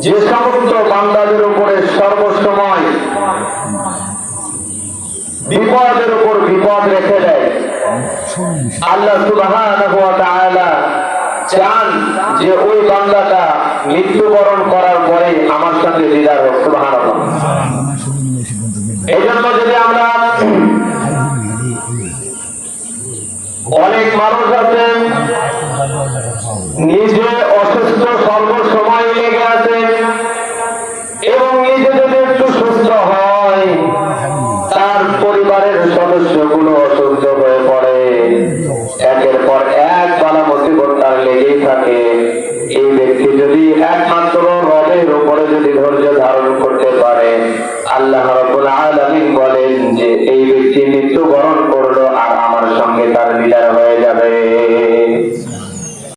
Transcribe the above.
যে সমস্ত বান্দাদের উপরে সর্বসময় বিপদের উপর বিপদ রেখে দেয়। আল্লাহ সুবহানাহু চান যে ওই বান্দাটা মৃত্যুবরণ করার পরে আমার সঙ্গে দিদার হোক এই জন্য যদি আমরা অনেক মানুষ আছেন এই ব্যক্তি যদি একমাত্র রবের উপরে যদি ধৈর্য ধারণ করতে পারে, আল্লাহ রাব্বুল আলামিন বলেন যে, এই ব্যক্তি মৃত্যুবরণ করল আর আমার সঙ্গে তার বিদায় হয়ে যাবে।